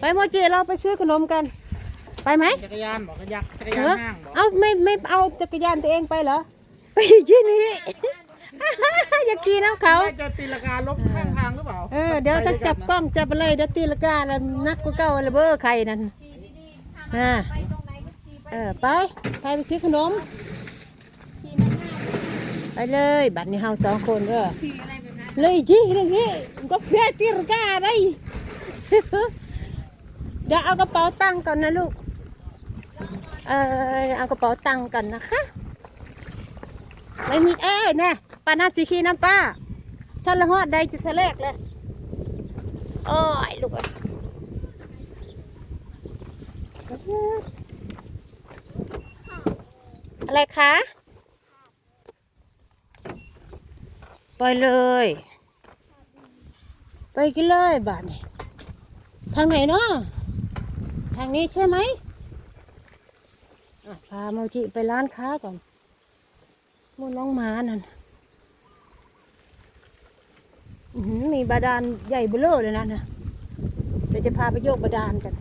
ไปโมจิเราไปซื้อขนมกัน ไปไหมจักรยานบอกกระยักจักรเอยานอห้างบอกเอาไม่ไม่เอาจักรยานตัวเองไปเหรอ ไปอยู่ที่นี่ อย่าขี่น้ำเขาว่าจะตีลังกาลบข้างทางหรือเปล่าเออเดี๋ยวจะจับกล้องจับอะไรเดี๋ยวตีละกาแล้วนักกว่าเก่าอะไรเบอร์ใครนั่นอ่าเออไปไปไปซื้อขนม ไปเลยบัตรนี้เฮาสองคนเออเลยจีเรื่องนี้ก็เพื่อตีละกาได้ เดี๋ยวเอากระเป๋าตังค์ก่อนนะลูก เออเอากระเป๋าตังค์ก่อนนะคะ ไม่มีเอ้ยแน่ป้านาสีขีน้ำป้าถ้าละหอดใดจะเสลกเลยโอ้ยลูกเอ้ยอะไรคะ ไปเลย ไปกันเลยบ้านนี้ทางไหนเนาะ ทางนี้ใช่ไหมพาโมจิไปร้านค้าก่อนมูน้องหมานั่นมีบาดาลใหญ่เบ้อเร่อเลยนะนะเดี๋ยวจะพาไปโยกบาดาลกัน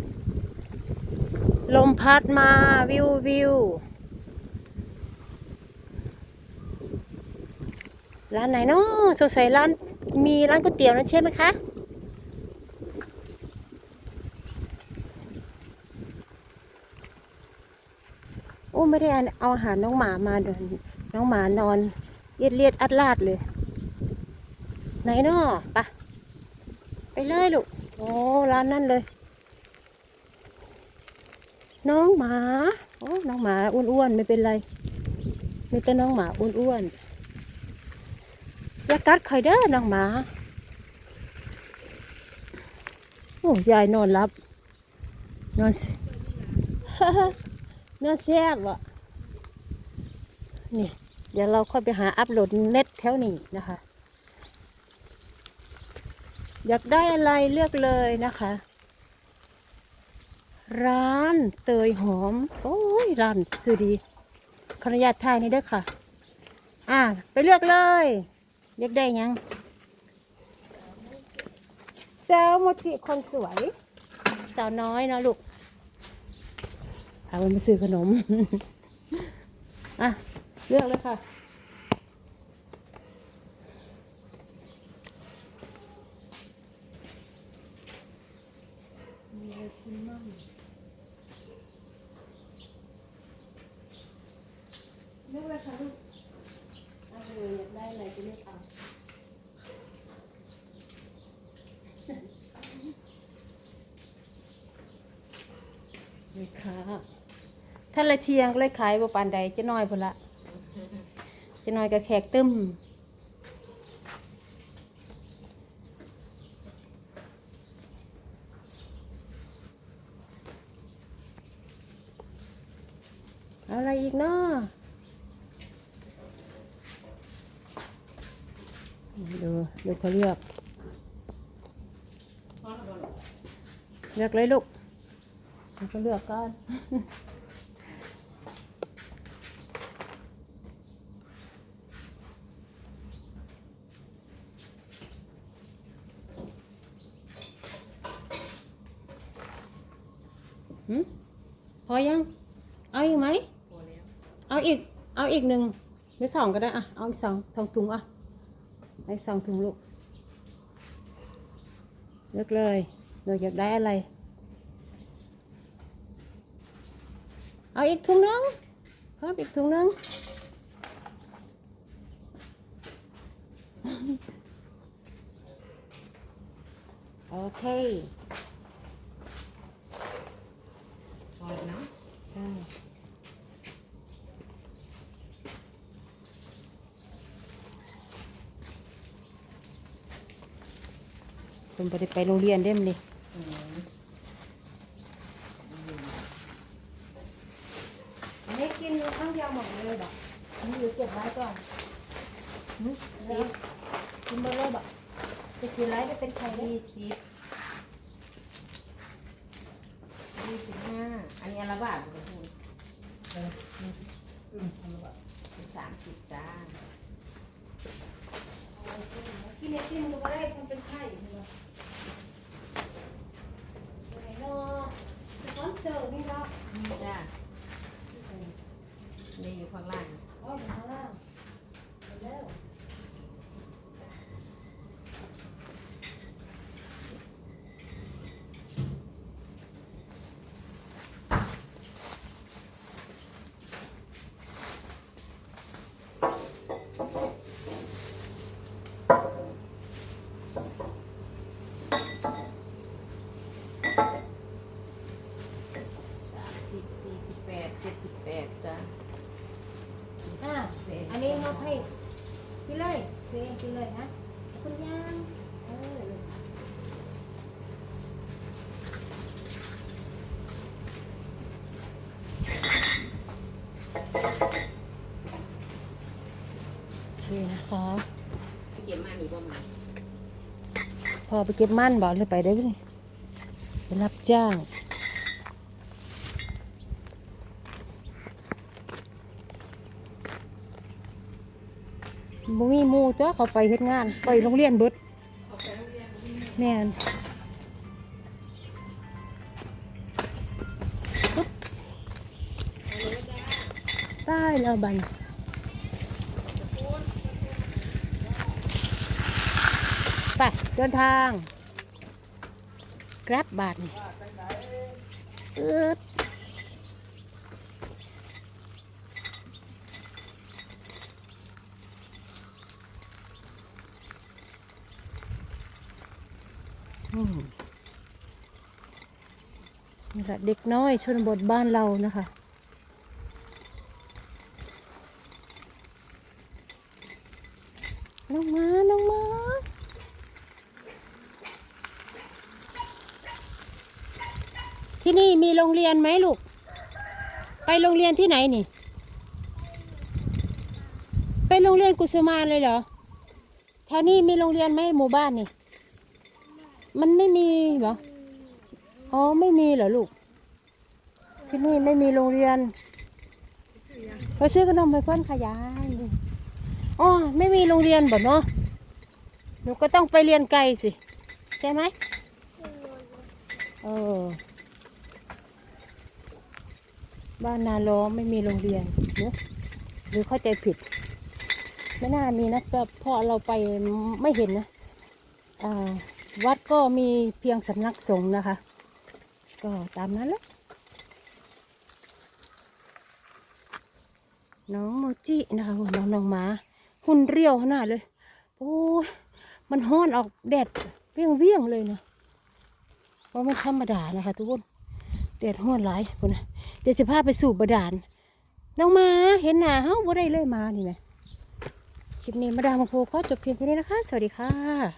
ลมพัดมาวิววิวร้านไหนเนาะสงสัยร้านมีร้านก๋วยเตี๋ยวนั่นใช่ไหมคะ อ้ไม่ได้เอาอาหารน้องหมามาเดินน้องหมานอนเลียดเลียดอัดลาดเลย ไหนเนาะไปะไปเลยลูกโอ้ร้านนั่นเลย น้องหมาโอ้น้องหมาอ้วนๆไม่เป็นไรมีแต่น้องหมาอ้วนๆอย่ากัดใครเด้อน้องหมาโอ้ยายนอนรับนอนสิ เนื้อแซ่บอะนี่เดี๋ยวเราค่อยไปหาอัพโหลดเน็ตแถวนี้นะคะ อยากได้อะไรเลือกเลยนะคะ ร้านเตยหอม โอ้ยร้านซื้อดีขออนุญาตถ่ายนี่เด้อค่ะ อ่า ไปเลือกเลยอยากได้ยังสาวโมจิคนสวย สาวน้อยเนาะลูก พาไปซื้อขนม อะ เลือกเลยค่ะ เลือกเลยค่ะลูกเอาเลยอยากได้อะไรจะเลือกเอา นี่ค่ะ ถ้าละเทียงเลยขายบ่ปานใดจะน้อยพุ่นละจะน้อยก็แขกตึมอะไรอีกเนาะดูดูเขาเลือกเลือกเลยลูกเราเลือกก่อน หืมพอยัง เอาอีกไหมเอาอีก เอาอีกหนึ่งหรือสองก็ได้อะเอาอีกสองทองถุงอะเอาอีกสองถุงลูกเลือกเลยเราอยากได้อะไร เอาอีกถุงนึงเพิ่มอีกถุงนึงโอเค พอนะ ใช่ ผมไปได้ไปโรงเรียนได้มั้ยนี่อันนี้กินข้างเดียวหมดเลยบอกอันนี้อยู่เก็บไว้ก่อนหึแล้วกินหมดเลยบอกจะกินไรจะเป็นใครได้ยี่สิบยี่สิบห้าอันนี้อันละบาทคุณคุณอืมพันละบาทสามสิบจ้า ที่เล็กที่มันก็ไม่ได้เป็นไข่เนาะไหนเนาะสปอนเซอร์มีเนาะมีจ้านี่อางล่างอ๋ออฟข้างล่าง พี่เลยเซ็นพี่เลยนะคุณย่างเออโอเคนะคะเก็บมาหนีบ่มาพอไปเก็บมันบอกเลยไปได้ไหมนี่ไปรับจ้าง บ่มีหมูตัวเขาไปเฮ็ดงาน ไปโรงเรียนเบิดแม่นบตายแล้วบันไปเดินทาง Grab บาทนี่อึด นี่แหละเด็กน้อยชนบทบ้านเรานะคะ ลงมา ลงมาที่นี่มีโรงเรียนไหมลูก ไปโรงเรียนที่ไหนนี่ ไปโรงเรียนกุสุมานเลยเหรอแถวนี้มีโรงเรียนไหมหมู่บ้านนี่ มันไม่มีเหรอ อ๋อ ไม่มีเหรอลูก ที่นี่ไม่มีโรงเรียน ไปซื้อขนมไปก้อนขยายอ๋อ ไม่มีโรงเรียนบ่เนาะ หนูก็ต้องไปเรียนไกลสิ ใช่ไหมเออ บ้านนาล้อไม่มีโรงเรียนเนอะหรือเข้าใจผิด ไม่น่ามีนะเพราะเราไปไม่เห็นนะอ่า วัดก็มีเพียงสำนักสงฆ์นะคะ ก็ตามนั้นแหละน้องโมจินะคะน้องน้องหมา หุ่นเรียวขนาดเลย โอ้ยมันห้อนออกแดดเวียงเวียงๆเลยนะเพราะไม่ธรรมดานะคะ ทุกคนแดดห้อนหลายคนนะเดี๋ยวจะพาไปสู่บดาลน้องหมาเห็นหน้าเฮ้าบ่ได้เลยมานี่ไหมคลิปนี้มาดามโพก็จบเพียงแค่นี้นะคะ สวัสดีค่ะ